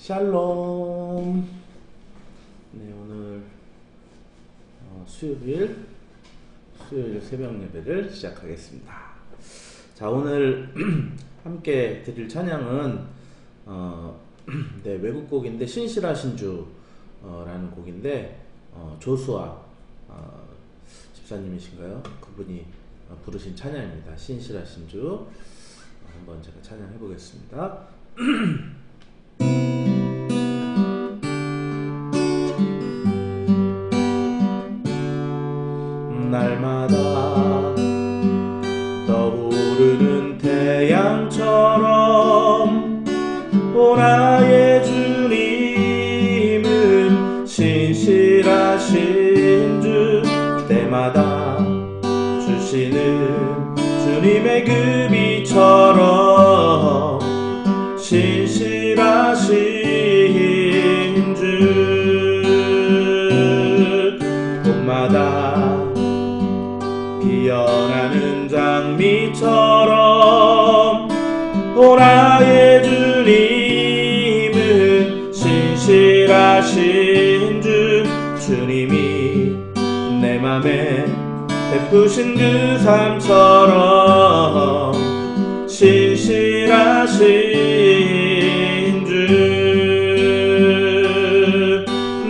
샬롬. 네, 오늘 어, 수요일 수요일 새벽 예배를 시작하겠습니다. 자, 오늘 함께 드릴 찬양은 어, 네, 외국 곡인데 신실하신 주라는 곡인데 어, 조수아 어, 집사님이신가요? 그분이 어, 부르신 찬양입니다. 신실하신 주 어, 한번 제가 찬양해 보겠습니다. 때마다 주시는 주님의 그비 베푸신 그 삶처럼 신실하신 주.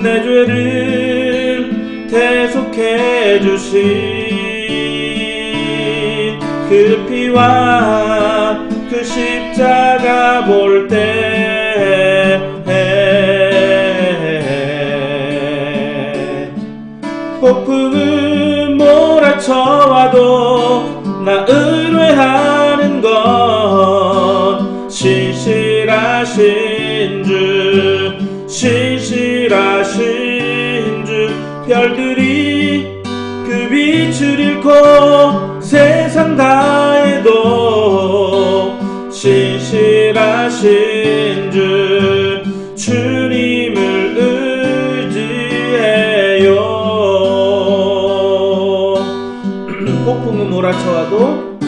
내 죄를 대속해 주신 그 피와 그 십자가 볼때 별들이 그 빛을 잃고 세상 다해도 신실하신 주 주님을 의지해요. 폭풍은 몰아쳐와도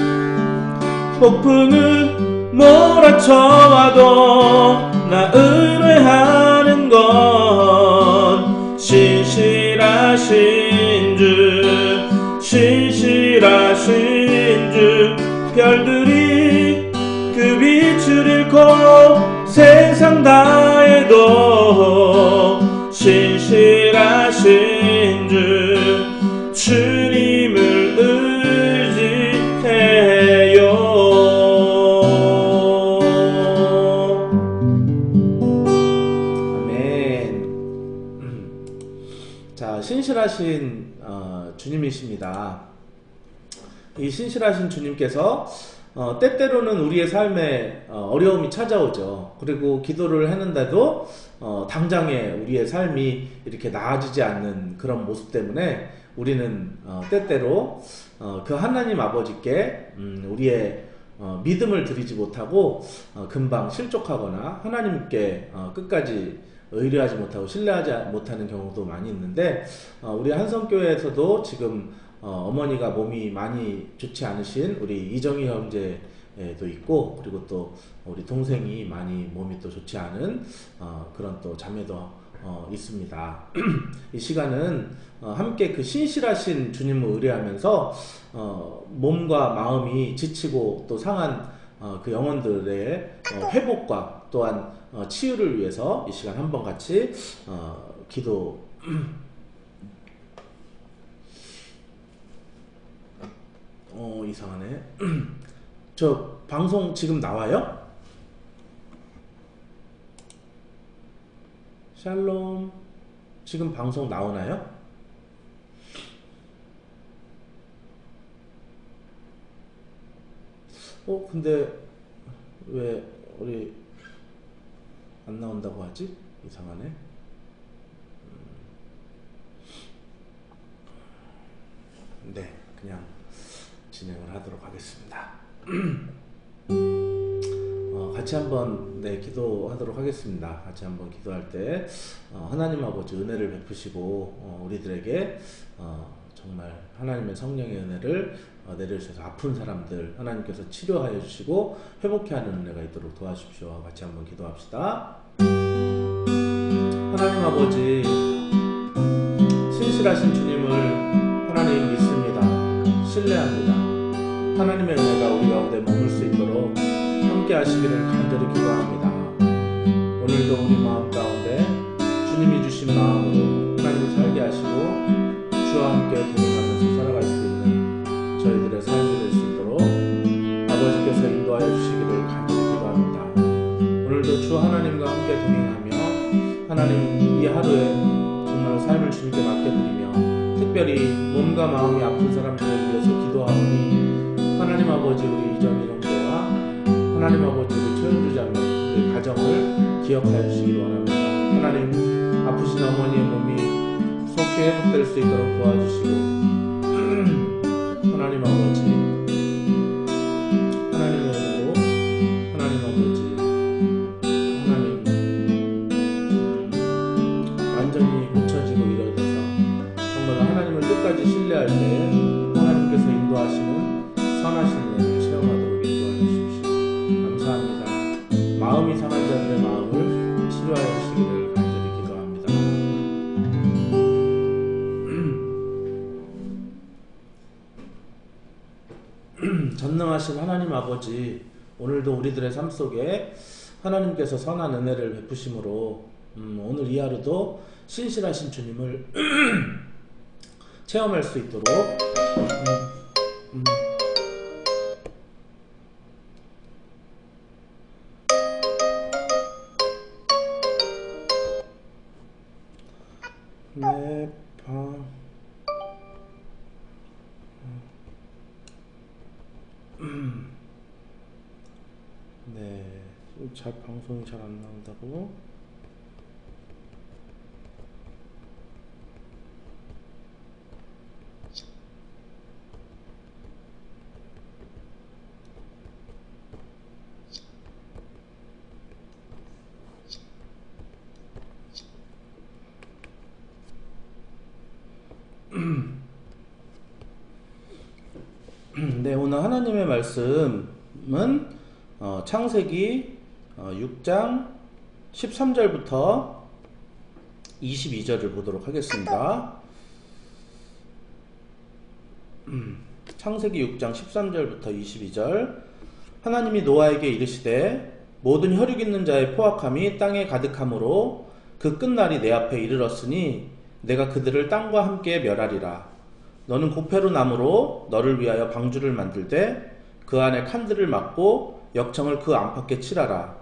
폭풍은 몰아쳐와도 나의 신실하신 주 별들이 그 빛을 잃고 세상 다해도 신실하신 주 주님을 의지해요. 아멘. 자 신실하신 어, 주님이십니다 이 신실하신 주님께서 어, 때때로는 우리의 삶에 어, 려움이 찾아오죠. 그리고 기도를 했는데도 어, 당장에 우리의 삶이 이렇게 나아지지 않는 그런 모습 때문에 우리는 어, 때때로 어, 그 하나님 아버지께 음, 우리의 어, 믿음을 드리지 못하고 어, 금방 실족하거나 하나님께 어, 끝까지 의뢰하지 못하고 신뢰하지 못하는 경우도 많이 있는데 어, 우리 한성교회에서도 지금 어, 어머니가 몸이 많이 좋지 않으신 우리 이정희 형제도 있고 그리고 또 우리 동생이 많이 몸이 또 좋지 않은 어, 그런 또 자매도 어, 있습니다. 이 시간은 어, 함께 그 신실하신 주님을 의뢰하면서 어, 몸과 마음이 지치고 또 상한 어, 그 영혼들의 어, 회복과 또한 어, 치유를 위해서 이 시간 한번 같이 어, 기도 어 이상하네. 저 방송 지금 나와요? 샬롬. 지금 방송 나오나요? 어 근데 왜 우리 안 나온다고 하지? 이상하네. 음. 네, 그냥 진행을 하도록 하겠습니다. 어, 같이 한번 네 기도하도록 하겠습니다. 같이 한번 기도할 때 어, 하나님 아버지 은혜를 베푸시고 어, 우리들에게 어, 정말 하나님의 성령의 은혜를 어, 내려주셔서 아픈 사람들 하나님께서 치료하여 주시고 회복케 하는 은혜가 있도록 도와주십시오. 같이 한번 기도합시다. 하나님 아버지 신실하신 주님을 하나님 믿습니다. 신뢰합니다. 하나님의 은혜가 우리 가운데 머물 수 있도록 함께 하시기를 간절히 기도합니다. 오늘도 우리 마음 가운데 주님이 주신 마음으로 하나님을 살게 하시고 주와 함께 동행하면서 살아갈 수 있는 저희들의 삶이 될 수 있도록 아버지께서 인도하여 주시기를 간절히 기도합니다. 오늘도 주 하나님과 함께 동행하며 하나님 이 하루에 정말 삶을 주님께 맡겨드리며 특별히 몸과 마음이 아픈 사람들을 위해서 기도하오니 하나님 아버지 우리 이정희 형제와 하나님 아버지 우리 최현주 자매 우리 가정을 기억하여 주시기 원합니다. 하나님 아프신 어머니의 몸이 속히 회복될 수 있도록 도와주시고 아버지. 오늘도 우리들의 삶 속에 하나님께서 선한 은혜를 베푸심으로 음, 오늘 이 하루도 신실하신 주님을 체험할 수 있도록 음, 나온다고. 네, 오늘 하나님의 말씀은 어, 창세기 어, 6장 13절부터 22절을 보도록 하겠습니다. 음, 창세기 6장 13절부터 22절 하나님이 노아에게 이르시되 모든 혈육 있는 자의 포악함이 땅에 가득함으로 그 끝날이 내 앞에 이르렀으니 내가 그들을 땅과 함께 멸하리라. 너는 고페로 나무로 너를 위하여 방주를 만들되 그 안에 칸들을 막고 역청을 그 안팎에 칠하라.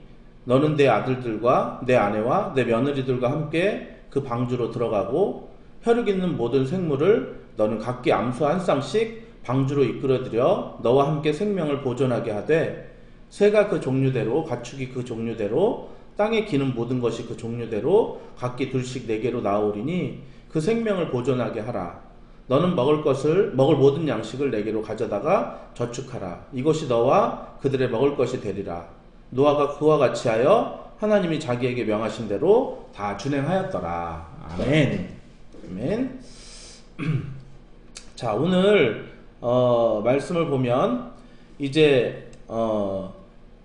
너는 내 아들들과 내 아내와 내 며느리들과 함께 그 방주로 들어가고 혈육 있는 모든 생물을 너는 각기 암수 한 쌍씩 방주로 이끌어들여 너와 함께 생명을 보존하게 하되 새가 그 종류대로 가축이 그 종류대로 땅에 기는 모든 것이 그 종류대로 각기 둘씩 네 개로 나오리니 그 생명을 보존하게 하라. 너는 먹을 것을 먹을 모든 양식을 내게로 가져다가 저축하라. 이것이 너와 그들의 먹을 것이 되리라. 노아가 그와 같이 하여 하나님이 자기에게 명하신 대로 다 준행하였더라. 아멘. 아멘. 자 오늘 어, 말씀을 보면 이제 어,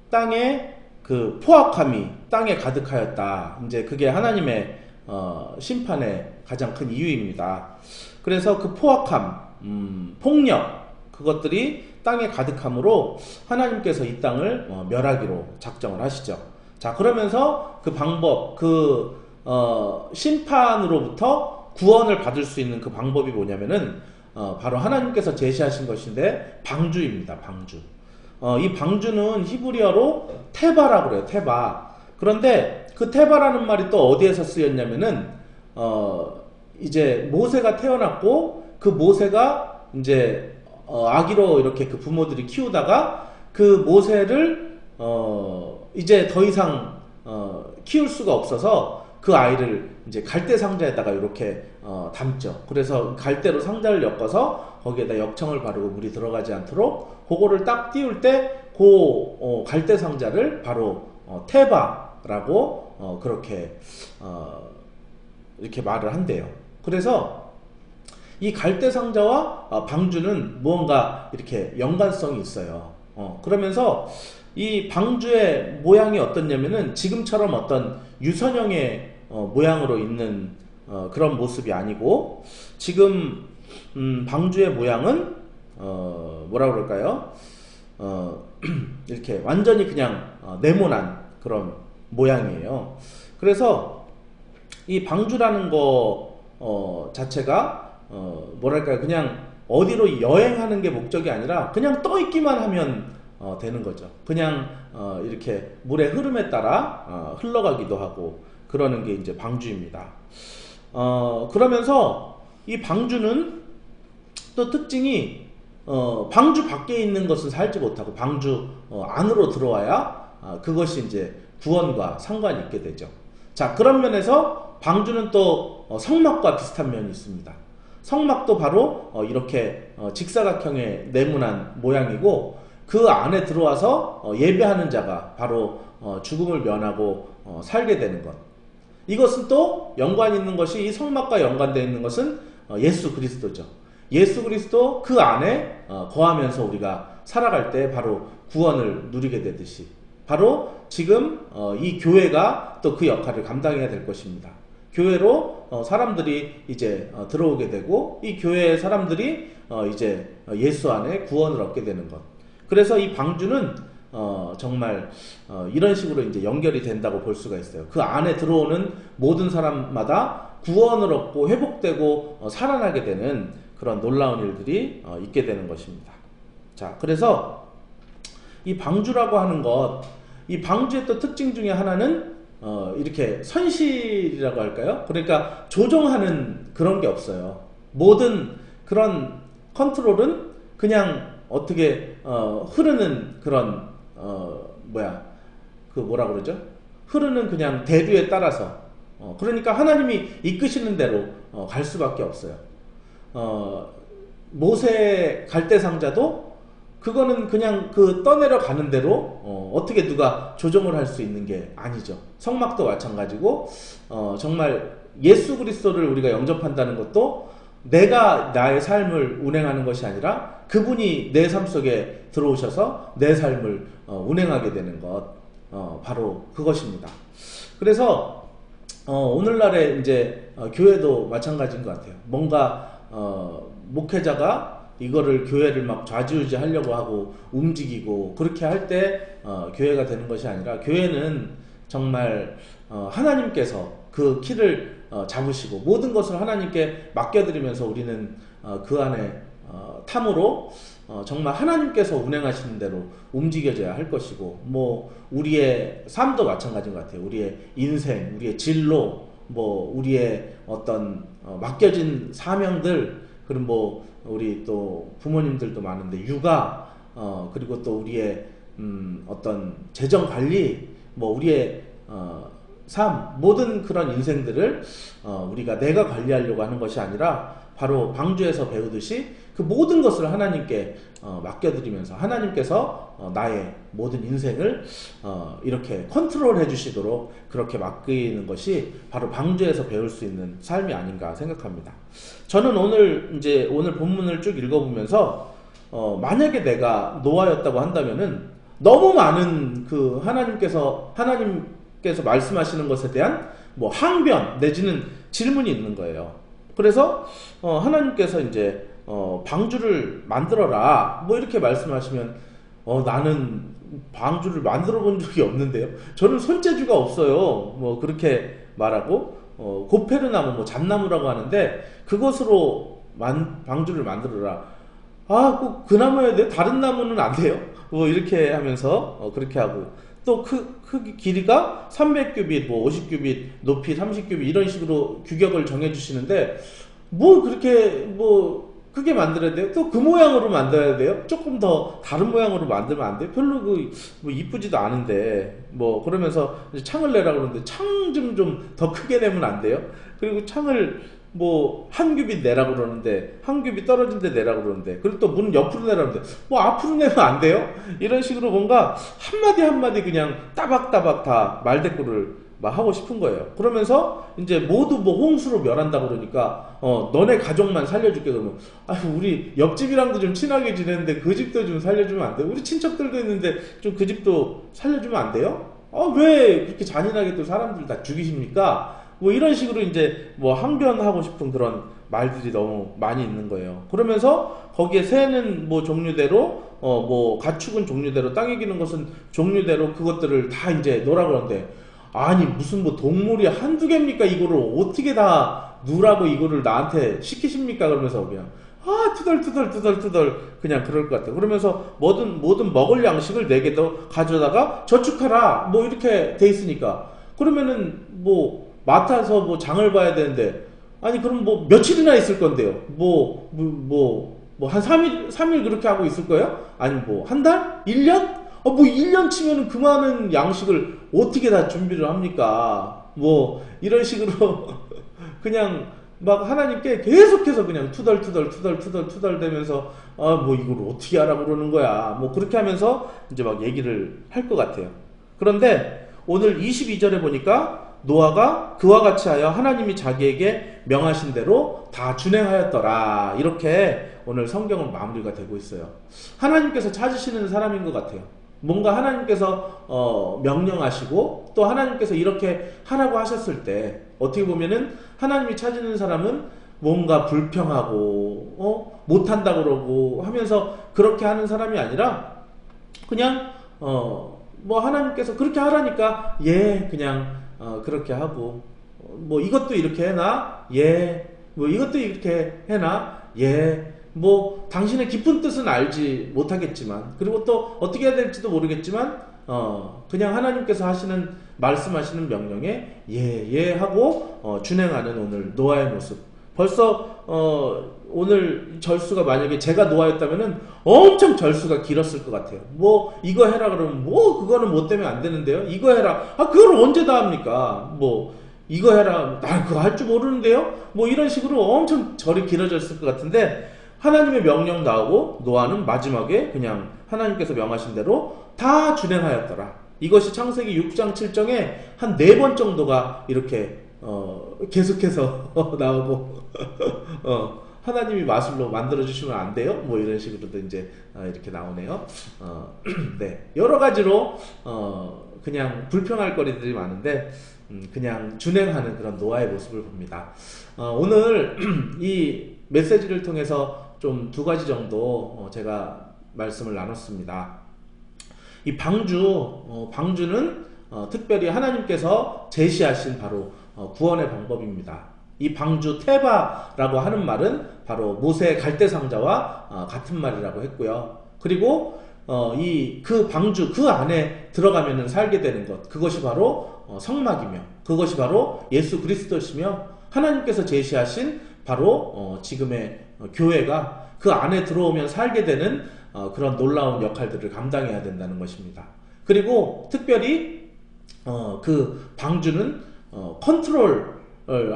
땅에 그 포악함이 땅에 가득하였다. 이제 그게 하나님의 어, 심판의 가장 큰 이유입니다. 그래서 그 포악함, 음, 폭력 그것들이 땅에 가득함으로 하나님께서 이 땅을 어, 멸하기로 작정을 하시죠. 자 그러면서 그 방법, 그 어, 심판으로부터 구원을 받을 수 있는 그 방법이 뭐냐면은 어, 바로 하나님께서 제시하신 것인데 방주입니다. 방주. 어, 이 방주는 히브리어로 테바라고 그래요. 테바. 그런데 그 테바라는 말이 또 어디에서 쓰였냐면은 어, 이제 모세가 태어났고 그 모세가 이제 어, 아기로 이렇게 그 부모들이 키우다가 그 모세를 어, 이제 더 이상 어, 키울 수가 없어서 그 아이를 이제 갈대 상자에다가 이렇게 어, 담죠. 그래서 갈대로 상자를 엮어서 거기에다 역청을 바르고 물이 들어가지 않도록 그거를 딱 띄울 때그 어, 갈대 상자를 바로 어, 태바라고 어, 그렇게 어, 이렇게 말을 한대요. 그래서 이 갈대 상자와 어, 방주는 무언가 이렇게 연관성이 있어요. 어, 그러면서 이 방주의 모양이 어떻냐면은 지금처럼 어떤 유선형의 어, 모양으로 있는 어, 그런 모습이 아니고 지금 음, 방주의 모양은 어, 뭐라 그럴까요? 어, 이렇게 완전히 그냥 어, 네모난 그런 모양이에요. 그래서 이 방주라는 거 어, 자체가 어, 뭐랄까요? 그냥 어디로 여행하는 게 목적이 아니라 그냥 떠 있기만 하면 어, 되는 거죠. 그냥 어, 이렇게 물의 흐름에 따라 어, 흘러가기도 하고 그러는 게 이제 방주입니다. 어, 그러면서 이 방주는 또 특징이 어, 방주 밖에 있는 것은 살지 못하고 방주 어, 안으로 들어와야 어, 그것이 이제 구원과 상관이 있게 되죠. 자 그런 면에서 방주는 또 어, 성막과 비슷한 면이 있습니다. 성막도 바로 어, 이렇게 어, 직사각형의 네모난 모양이고 그 안에 들어와서 어, 예배하는 자가 바로 어, 죽음을 면하고 어, 살게 되는 것. 이것은 또 연관 있는 것이 이 성막과 연관되어 있는 것은 어, 예수 그리스도죠. 예수 그리스도 그 안에 어, 거하면서 우리가 살아갈 때 바로 구원을 누리게 되듯이 바로 지금 어, 이 교회가 또 그 역할을 감당해야 될 것입니다. 교회로 어, 사람들이 이제 어, 들어오게 되고 이 교회의 사람들이 어, 이제 어, 예수 안에 구원을 얻게 되는 것. 그래서 이 방주는 어, 정말 어, 이런 식으로 이제 연결이 된다고 볼 수가 있어요. 그 안에 들어오는 모든 사람마다 구원을 얻고 회복되고 어, 살아나게 되는 그런 놀라운 일들이 어, 있게 되는 것입니다. 자, 그래서 이 방주라고 하는 것, 이 방주의 또 특징 중에 하나는 어, 이렇게 선실이라고 할까요? 그러니까 조종하는 그런 게 없어요. 모든 그런 컨트롤은 그냥 어떻게 어, 흐르는 그런 어, 뭐야 그 뭐라 그러죠? 흐르는 그냥 대류에 따라서 어, 그러니까 하나님이 이끄시는 대로 어, 갈 수밖에 없어요. 어, 모세 갈대 상자도 그거는 그냥 그 떠내려 가는 대로 어, 떻게 누가 조정을 할 수 있는 게 아니죠. 성막도 마찬가지고 어, 정말 예수 그리스도를 우리가 영접한다는 것도 내가 나의 삶을 운행하는 것이 아니라 그분이 내 삶 속에 들어오셔서 내 삶을 어, 운행하게 되는 것 어, 바로 그것입니다. 그래서 어, 오늘날의 이제 어, 교회도 마찬가지인 것 같아요. 뭔가 어, 목회자가 이거를 교회를 막 좌지우지 하려고 하고 움직이고 그렇게 할때 어, 교회가 되는 것이 아니라 교회는 정말 어, 하나님께서 그 키를 어, 잡으시고 모든 것을 하나님께 맡겨드리면서 우리는 어, 그 안에 어, 탐으로 어, 정말 하나님께서 운행하시는 대로 움직여져야 할 것이고 뭐 우리의 삶도 마찬가지인 것 같아요. 우리의 인생, 우리의 진로, 뭐 우리의 어떤 어, 맡겨진 사명들 그리고 뭐 우리 또 부모님들도 많은데 육아 어, 그리고 또 우리의 음, 어떤 재정 관리 뭐 우리의 어, 삶 모든 그런 인생들을 어, 우리가 내가 관리하려고 하는 것이 아니라 바로 방주에서 배우듯이 그 모든 것을 하나님께 어, 맡겨드리면서 하나님께서 어, 나의 모든 인생을 어, 이렇게 컨트롤해 주시도록 그렇게 맡기는 것이 바로 방주에서 배울 수 있는 삶이 아닌가 생각합니다. 저는 오늘 이제 오늘 본문을 쭉 읽어보면서 어, 만약에 내가 노아였다고 한다면은 너무 많은 그 하나님께서 하나님께서 말씀하시는 것에 대한 뭐 항변 내지는 질문이 있는 거예요. 그래서 어, 하나님께서 이제 어, 방주를 만들어라 뭐 이렇게 말씀하시면 어, 나는 방주를 만들어 본 적이 없는데요. 저는 손재주가 없어요. 뭐 그렇게 말하고 어, 고페르나무 뭐 잣나무라고 하는데 그것으로 만, 방주를 만들어라. 아, 꼭 그 나무여야 돼? 다른 나무는 안 돼요? 뭐 이렇게 하면서 어, 그렇게 하고 또 크, 크기 길이가 300규빗, 뭐 50규빗, 높이 30규빗 이런 식으로 규격을 정해 주시는데 뭐 그렇게 뭐 크게 만들어야 돼요? 또 그 모양으로 만들어야 돼요? 조금 더 다른 모양으로 만들면 안 돼요? 별로 그, 뭐, 이쁘지도 않은데, 뭐, 그러면서 창을 내라 그러는데, 창 좀 좀 더 크게 내면 안 돼요? 그리고 창을 뭐, 한 큐빗 내라 그러는데, 한 큐빗 떨어진 데 내라 그러는데, 그리고 또 문 옆으로 내라는데, 뭐, 앞으로 내면 안 돼요? 이런 식으로 뭔가 한마디 한마디 그냥 따박따박 다 말대꾸를 막 하고 싶은 거예요. 그러면서 이제 모두 뭐 홍수로 멸한다 그러니까 어 너네 가족만 살려줄게 그러면 아 우리 옆집이랑도 좀 친하게 지내는데 그 집도 좀 살려주면 안 돼요? 우리 친척들도 있는데 좀 그 집도 살려주면 안 돼요? 어왜 그렇게 잔인하게 또 사람들 다 죽이십니까? 뭐 이런 식으로 이제 뭐 항변하고 싶은 그런 말들이 너무 많이 있는 거예요. 그러면서 거기에 새는 뭐 종류대로 어 뭐 가축은 종류대로 땅에 기는 것은 종류대로 그것들을 다 이제 놓으라 그러는데 아니 무슨 뭐 동물이 한두 개입니까? 이거를 어떻게 다 누라고 이거를 나한테 시키십니까? 그러면서 그냥 아 투덜투덜 투덜투덜 그냥 그럴 것 같아요. 그러면서 뭐든 뭐든 먹을 양식을 네 개도 가져다가 저축하라! 뭐 이렇게 돼 있으니까. 그러면은 뭐 맡아서 뭐 장을 봐야 되는데 아니 그럼 뭐 며칠이나 있을 건데요 뭐 뭐 뭐 한 3일 3일 그렇게 하고 있을 거예요? 아니 뭐 한 달? 1년? 어, 뭐 1년 치면은 그 많은 양식을 어떻게 다 준비를 합니까? 뭐 이런 식으로 그냥 막 하나님께 계속해서 그냥 투덜투덜 투덜투덜 투덜 대면서 아 뭐 이걸 어떻게 하라고 그러는 거야 뭐 그렇게 하면서 이제 막 얘기를 할 것 같아요 그런데 오늘 22절에 보니까 노아가 그와 같이 하여 하나님이 자기에게 명하신 대로 다 준행하였더라 이렇게 오늘 성경은 마무리가 되고 있어요 하나님께서 찾으시는 사람인 것 같아요 뭔가 하나님께서 어, 명령하시고 또 하나님께서 이렇게 하라고 하셨을 때 어떻게 보면은 하나님이 찾는 사람은 뭔가 불평하고 어? 못한다 그러고 하면서 그렇게 하는 사람이 아니라 그냥 어, 뭐 하나님께서 그렇게 하라니까 예 그냥 어, 그렇게 하고 뭐 이것도 이렇게 해놔? 예뭐 이것도 이렇게 해놔? 예뭐 당신의 깊은 뜻은 알지 못하겠지만 그리고 또 어떻게 해야 될지도 모르겠지만 어 그냥 하나님께서 하시는 말씀하시는 명령에 예예 예 하고 어 준행하는 오늘 노아의 모습 벌써 어 오늘 절수가 만약에 제가 노아였다면은 엄청 절수가 길었을 것 같아요. 뭐 이거 해라 그러면 뭐 그거는 뭐 때문에 안 되는데요. 이거 해라. 아 그걸 언제 다 합니까? 뭐 이거 해라. 나 그거 할 줄 모르는데요. 뭐 이런 식으로 엄청 절이 길어졌을 것 같은데 하나님의 명령 나오고 노아는 마지막에 그냥 하나님께서 명하신 대로 다 준행하였더라. 이것이 창세기 6장 7장에 한 네 번 정도가 이렇게 어, 계속해서 나오고 어, 하나님이 마술로 만들어 주시면 안 돼요? 뭐 이런 식으로도 이제 어, 이렇게 나오네요. 어, 네 여러 가지로 어, 그냥 불평할 거리들이 많은데 음, 그냥 준행하는 그런 노아의 모습을 봅니다. 어, 오늘 이 메시지를 통해서 좀 두 가지 정도 어, 제가 말씀을 나눴습니다. 이 방주, 어, 방주는 어, 특별히 하나님께서 제시하신 바로 구원의 방법입니다. 이 방주 테바라고 하는 말은 바로 모세의 갈대 상자와 같은 말이라고 했고요. 그리고 이 그 방주 그 안에 들어가면 살게 되는 것 그것이 바로 성막이며 그것이 바로 예수 그리스도시며 하나님께서 제시하신 바로 지금의 어, 교회가 그 안에 들어오면 살게 되는 어, 그런 놀라운 역할들을 감당해야 된다는 것입니다. 그리고 특별히 어, 그 방주는 컨트롤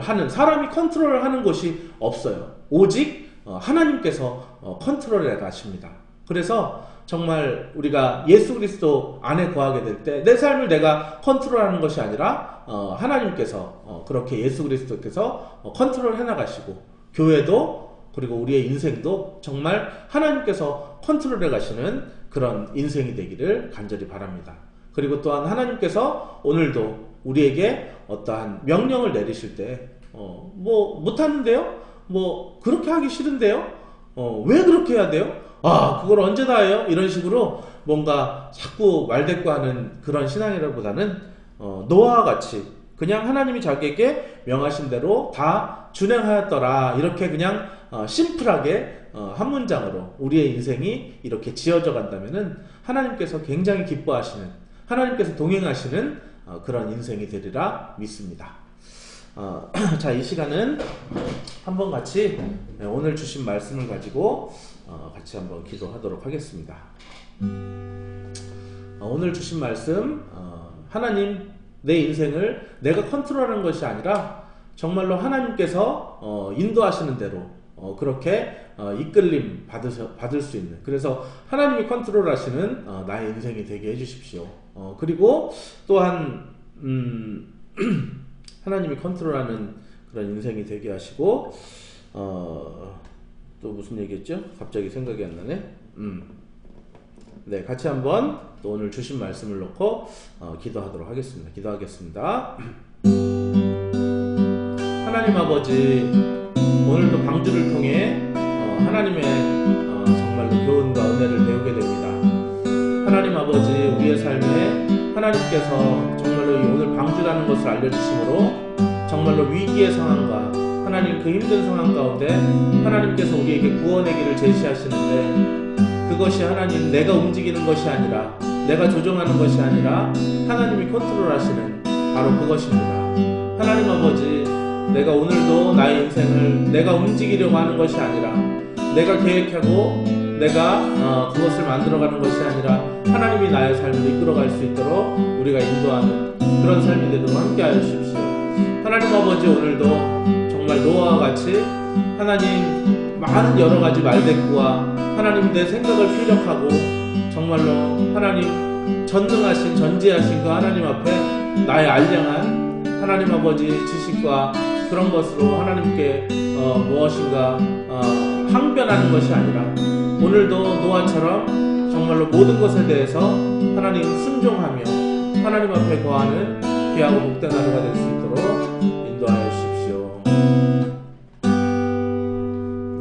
하는 사람이 컨트롤하는 것이 없어요. 오직 하나님께서 컨트롤해 가십니다. 그래서 정말 우리가 예수 그리스도 안에 거하게 될 때 내 삶을 내가 컨트롤하는 것이 아니라 하나님께서 그렇게 예수 그리스도께서 컨트롤해 나가시고 교회도 그리고 우리의 인생도 정말 하나님께서 컨트롤해 가시는 그런 인생이 되기를 간절히 바랍니다. 그리고 또한 하나님께서 오늘도 우리에게 어떠한 명령을 내리실 때, 어, 뭐, 못하는데요? 뭐, 그렇게 하기 싫은데요? 어, 왜 그렇게 해야 돼요? 아, 그걸 언제 다 해요? 이런 식으로 뭔가 자꾸 말대꾸하는 그런 신앙이라보다는, 어, 노아와 같이 그냥 하나님이 자기에게 명하신 대로 다 준행하였더라. 이렇게 그냥 어, 심플하게 어, 한 문장으로 우리의 인생이 이렇게 지어져 간다면은 하나님께서 굉장히 기뻐하시는 하나님께서 동행하시는 어, 그런 인생이 되리라 믿습니다. 어, 자, 이 시간은 한번 같이 네, 오늘 주신 말씀을 가지고 어, 같이 한번 기도하도록 하겠습니다. 어, 오늘 주신 말씀, 어, 하나님 내 인생을 내가 컨트롤하는 것이 아니라 정말로 하나님께서 어, 인도하시는 대로 어, 그렇게 어, 이끌림 받으셔, 받을 수 있는 그래서 하나님이 컨트롤하시는 어, 나의 인생이 되게 해주십시오. 어, 그리고 또한 음, 하나님이 컨트롤하는 그런 인생이 되게 하시고 어, 또 무슨 얘기했죠? 갑자기 생각이 안 나네. 음. 네, 같이 한번 또 오늘 주신 말씀을 놓고 어, 기도하도록 하겠습니다. 기도하겠습니다. 하나님 아버지, 오늘도 방주를 통해 어, 하나님의 어, 정말로 교훈과 은혜를 배우게 됩니다. 하나님 아버지, 우리의 삶에 하나님께서 정말로 이 오늘 방주라는 것을 알려주심으로 정말로 위기의 상황과 하나님 그 힘든 상황 가운데 하나님께서 우리에게 구원의 길을 제시하시는데 그것이 하나님 내가 움직이는 것이 아니라 내가 조종하는 것이 아니라 하나님이 컨트롤하시는 바로 그것입니다. 하나님 아버지 내가 오늘도 나의 인생을 내가 움직이려고 하는 것이 아니라 내가 계획하고 내가 어, 그것을 만들어가는 것이 아니라 하나님이 나의 삶을 이끌어갈 수 있도록 우리가 인도하는 그런 삶이 되도록 함께하여 주십시오. 하나님 아버지 오늘도 정말 노아와 같이 하나님 많은 여러 가지 말대꾸와 하나님 내 생각을 피력하고 정말로 하나님 전능하신 전지하신 그 하나님 앞에 나의 알량한 하나님 아버지 지식과 그런 것으로 하나님께 어, 무엇인가 어, 항변하는 것이 아니라 오늘도 노아처럼 정말로 모든 것에 대해서 하나님 순종하며 하나님 앞에 거하는 귀하고 복된 하루가 될 수 있도록 인도하여 주십시오.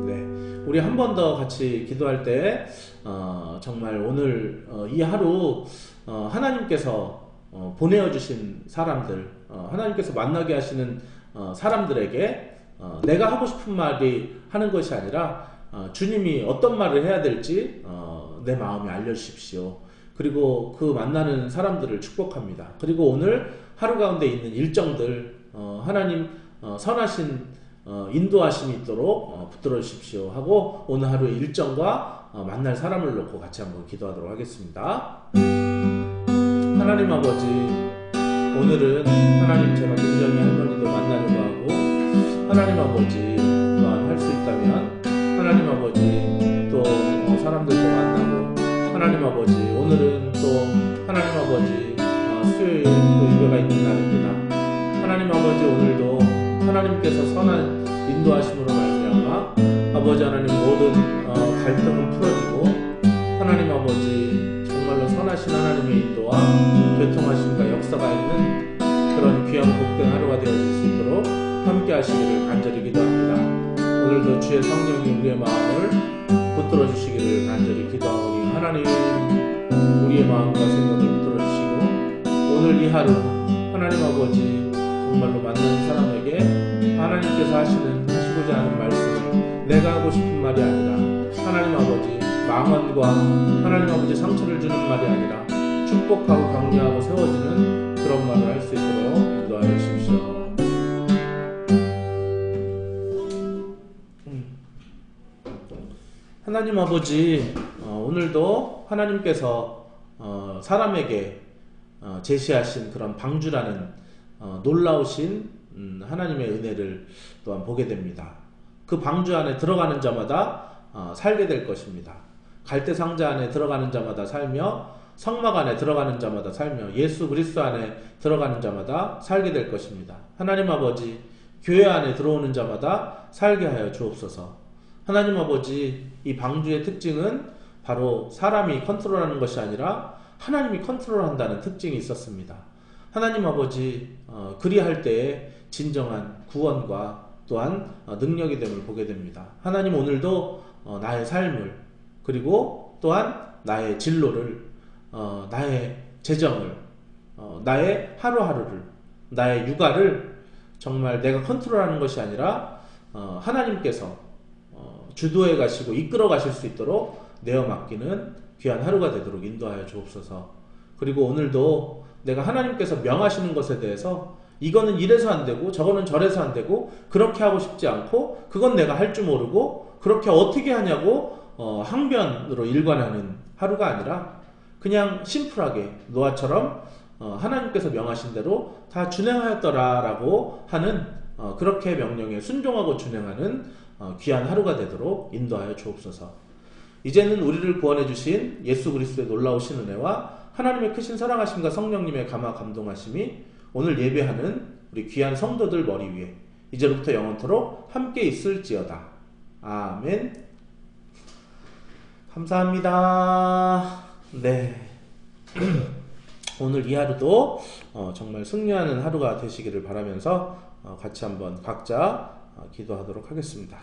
네, 우리 한 번 더 같이 기도할 때 어, 정말 오늘 어, 이 하루 어, 하나님께서 어, 보내어 주신 사람들, 어, 하나님께서 만나게 하시는 어, 사람들에게 어, 내가 하고 싶은 말이 하는 것이 아니라 어, 주님이 어떤 말을 해야 될지 어, 내 마음에 알려주십시오. 그리고 그 만나는 사람들을 축복합니다. 그리고 오늘 하루 가운데 있는 일정들 어, 하나님 어, 선하신 어, 인도하심이 있도록 어, 붙들어 주십시오 하고 오늘 하루의 일정과 어, 만날 사람을 놓고 같이 한번 기도하도록 하겠습니다. 하나님 아버지 오늘은 하나님 제가 굉장히 할머니도 만나려고 하고 하나님 아버지 또한 할수 있다면 하나님 아버지 또 어, 사람들도 만나고 하나님 아버지 오늘은 또 하나님 아버지 어, 수요일 또 예배가 있는 날입니다. 하나님 아버지 오늘도 하나님께서 선한 인도하심으로 말미암아 아버지 하나님 모든 어, 갈등은 풀어지고 하나님 아버지 정말로 선하신 하나님의 인도와 교통하심과 있는 그런 귀한 복된 하루가 되어질 수 있도록 함께 하시기를 간절히 기도합니다. 오늘도 주의 성령이 우리의 마음을 붙들어 주시기를 간절히 기도하오니 하나님 우리의 마음과 생각을 붙들어 주시고 오늘 이 하루 하나님 아버지 정말로 만나는 사람에게 하나님께서 하시는 하시고자 하는 말씀을 내가 하고 싶은 말이 아니라 하나님 아버지 망언과 하나님 아버지 상처를 주는 말이 아니라 축복하고 격려하고 세워지는 그런 말을 할 수 있도록 인도하여 주십시오. 음. 하나님 아버지 어, 오늘도 하나님께서 어, 사람에게 어, 제시하신 그런 방주라는 어, 놀라우신 음, 하나님의 은혜를 또한 보게 됩니다. 그 방주 안에 들어가는 자마다 어, 살게 될 것입니다. 갈대 상자 안에 들어가는 자마다 살며 성막 안에 들어가는 자마다 살며 예수 그리스도 안에 들어가는 자마다 살게 될 것입니다. 하나님 아버지 교회 안에 들어오는 자마다 살게 하여 주옵소서. 하나님 아버지 이 방주의 특징은 바로 사람이 컨트롤하는 것이 아니라 하나님이 컨트롤한다는 특징이 있었습니다. 하나님 아버지 어, 그리할 때에 진정한 구원과 또한 어, 능력이 됨을 보게 됩니다. 하나님 오늘도 어, 나의 삶을 그리고 또한 나의 진로를 어, 나의 재정을 어, 나의 하루하루를 나의 육아를 정말 내가 컨트롤하는 것이 아니라 어, 하나님께서 어, 주도해 가시고 이끌어 가실 수 있도록 내어 맡기는 귀한 하루가 되도록 인도하여 주옵소서. 그리고 오늘도 내가 하나님께서 명하시는 것에 대해서 이거는 이래서 안 되고 저거는 저래서 안 되고 그렇게 하고 싶지 않고 그건 내가 할 줄 모르고 그렇게 어떻게 하냐고 어, 항변으로 일관하는 하루가 아니라 그냥 심플하게 노아처럼 어, 하나님께서 명하신 대로 다 준행하였더라라고 하는 어, 그렇게 명령에 순종하고 준행하는 어, 귀한 하루가 되도록 인도하여 주옵소서. 이제는 우리를 구원해 주신 예수 그리스도의 놀라우신 은혜와 하나님의 크신 사랑하심과 성령님의 감화 감동하심이 오늘 예배하는 우리 귀한 성도들 머리 위에 이제부터 영원토록 함께 있을지어다. 아멘. 감사합니다. 네. 오늘 이 하루도 어, 정말 승리하는 하루가 되시기를 바라면서 어, 같이 한번 각자 어, 기도하도록 하겠습니다.